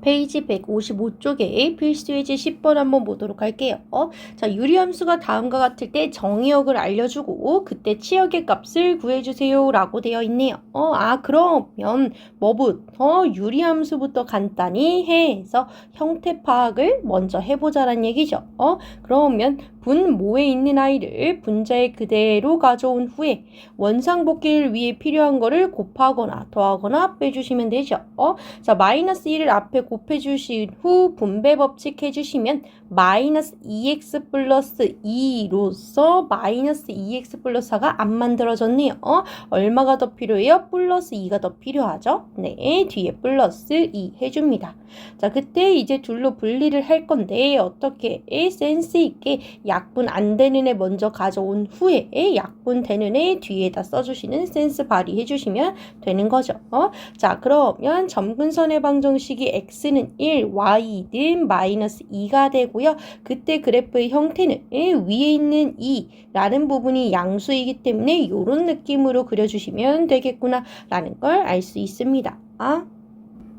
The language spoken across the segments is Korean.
페이지 155쪽에 필수 예제 10번 한번 보도록 할게요. 어? 자, 유리함수가 다음과 같을 때 정의역을 알려주고 그때 치역의 값을 구해주세요 라고 되어 있네요. 어, 아, 그러면 뭐부터 유리함수부터 간단히 해서 형태 파악을 먼저 해보자란 얘기죠. 어, 그러면 분모에 있는 아이를 분자에 그대로 가져온 후에 원상복귀를 위해 필요한 거를 곱하거나 더하거나 빼주시면 되죠. 어, 자, 마이너스 1을 앞에 곱해주신 후 분배 법칙 해주시면 마이너스 2x 플러스 2로서 마이너스 2x 플러스 4가 안 만들어졌네요. 어? 얼마가 더 필요해요? 플러스 2가 더 필요하죠? 네, 뒤에 플러스 2 해줍니다. 자, 그때 이제 둘로 분리를 할 건데 어떻게 센스 있게 약분 안 되는 애 먼저 가져온 후에 약분 되는 애 뒤에다 써주시는 센스 발휘해 주시면 되는 거죠. 어? 자, 그러면 점근선의 방정식이 x 는 1, y는 마이너스 2가 되고요. 그때 그래프의 형태는 위에 있는 2라는 부분이 양수이기 때문에 이런 느낌으로 그려주시면 되겠구나 라는 걸 알 수 있습니다. 아?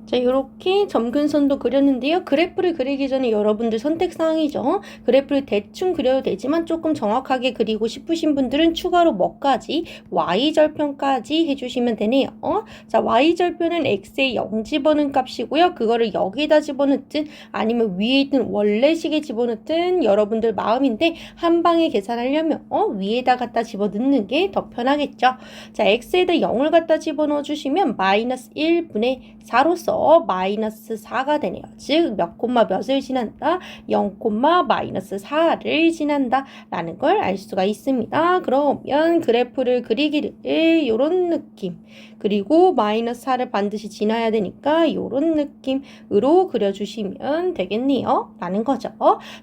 자, 이렇게 점근선도 그렸는데요. 그래프를 그리기 전에 여러분들 선택사항이죠. 그래프를 대충 그려도 되지만 조금 정확하게 그리고 싶으신 분들은 추가로 뭐까지? y절편까지 해주시면 되네요. 어? 자, y절편은 x에 0 집어넣은 값이고요. 그거를 여기다 집어넣든 아니면 위에 있는 원래식에 집어넣든 여러분들 마음인데 한 방에 계산하려면 어? 위에다 갖다 집어넣는 게 더 편하겠죠. 자, x에다 0을 갖다 집어넣어 주시면 마이너스 1분의 4로서 마이너스 4가 되네요. 즉, 몇 콤마 몇을 지난다? 0 콤마 마이너스 4를 지난다. 라는 걸 알 수가 있습니다. 그러면 그래프를 그리기를 이런 느낌. 그리고 마이너스 4를 반드시 지나야 되니까 이런 느낌으로 그려주시면 되겠네요. 라는 거죠.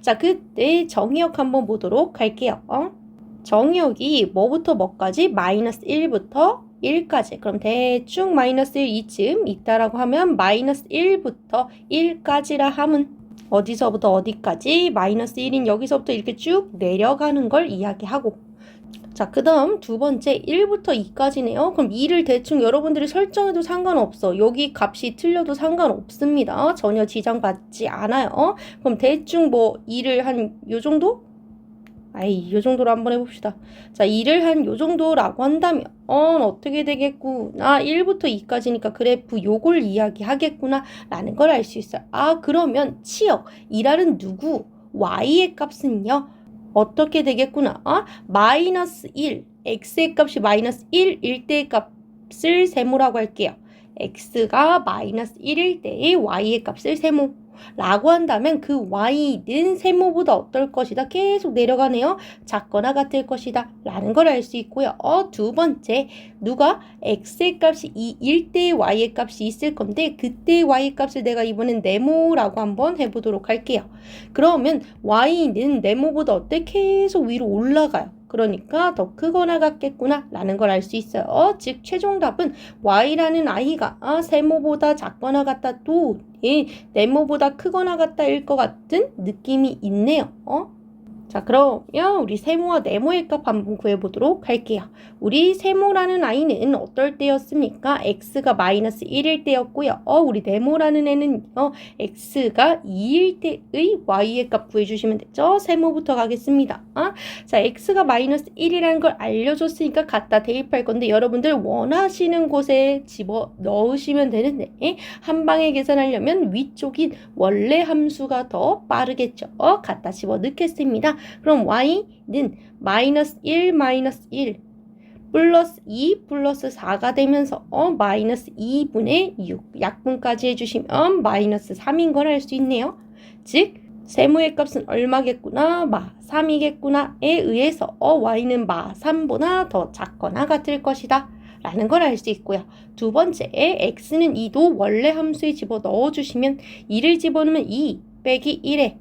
자, 그때 정의역 한번 보도록 할게요. 정의역이 뭐부터 뭐까지? 마이너스 1부터 1까지. 그럼 대충 마이너스 1 이쯤 있다라고 하면 마이너스 1부터 1까지라 함은 어디서부터 어디까지 마이너스 1인 여기서부터 이렇게 쭉 내려가는 걸 이야기하고 자, 그 다음 두 번째 1부터 2까지네요. 그럼 2를 대충 여러분들이 설정해도 상관없어. 여기 값이 틀려도 상관없습니다. 전혀 지장받지 않아요. 그럼 대충 뭐 2를 한 요 정도? 아이, 요 정도로 한번 해봅시다. 자, 2를 한요 정도라고 한다면, 어, 어떻게 되겠구나. 1부터 2까지니까 그래프 요걸 이야기하겠구나. 라는 걸 알 수 있어요. 아, 그러면 치역, 2라는 누구? y의 값은요? 어떻게 되겠구나. 아, 마이너스 1, x의 값이 마이너스 1일 때의 값을 세모라고 할게요. x가 마이너스 1일 때의 y의 값을 세모. 라고 한다면 그 y는 세모보다 어떨 것이다. 계속 내려가네요. 작거나 같을 것이다. 라는 걸 알 수 있고요. 어, 두 번째, 누가 x의 값이 2일 때의 y의 값이 있을 건데 그때의 y의 값을 내가 이번엔 네모라고 한번 해보도록 할게요. 그러면 y는 네모보다 어때? 계속 위로 올라가요. 그러니까 더 크거나 같겠구나 라는 걸 알 수 있어요. 즉 최종 답은 y라는 아이가 아, 세모보다 작거나 같다도 예, 네모보다 크거나 같다일 것 같은 느낌이 있네요. 어? 자, 그러면 우리 세모와 네모의 값 한번 구해보도록 할게요. 우리 세모라는 아이는 어떨 때였습니까? x가 마이너스 1일 때였고요. 어, 우리 네모라는 애는요, x가 2일 때의 y의 값 구해주시면 되죠. 세모부터 가겠습니다. 어? 자, x가 마이너스 1이라는 걸 알려줬으니까 갖다 대입할 건데 여러분들 원하시는 곳에 집어 넣으시면 되는데 한 방에 계산하려면 위쪽인 원래 함수가 더 빠르겠죠. 어, 갖다 집어 넣겠습니다. 그럼 y는 마이너스 1 마이너스 1 플러스 2 플러스 4가 되면서 어, 마이너스 2분의 6 약분까지 해주시면 마이너스 3인 걸 알 수 있네요. 즉 세모의 값은 얼마겠구나 마 3이겠구나에 의해서 어, y는 마 3보다 더 작거나 같을 것이다. 라는 걸 알 수 있고요. 두 번째, x는 2도 원래 함수에 집어 넣어주시면 2를 집어넣으면 2 빼기 1에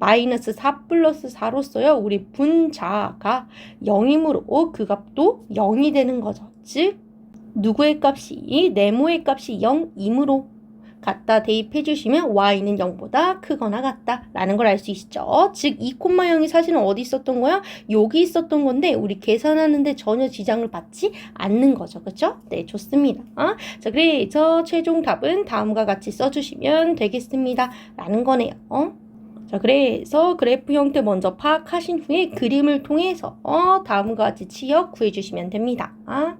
마이너스 4 플러스 4로써요. 우리 분자가 0이므로 그 값도 0이 되는 거죠. 즉 누구의 값이 네모의 값이 0이므로 갖다 대입해 주시면 y는 0보다 크거나 같다 라는 걸 알 수 있죠. 즉 2,0이 사실은 어디 있었던 거야? 여기 있었던 건데 우리 계산하는데 전혀 지장을 받지 않는 거죠. 그렇죠? 네, 좋습니다. 어? 자, 그래서 최종 답은 다음과 같이 써주시면 되겠습니다. 라는 거네요. 어? 자, 그래서 그래프 형태 먼저 파악하신 후에 그림을 통해서 어, 다음과 같이 치역 구해주시면 됩니다. 아?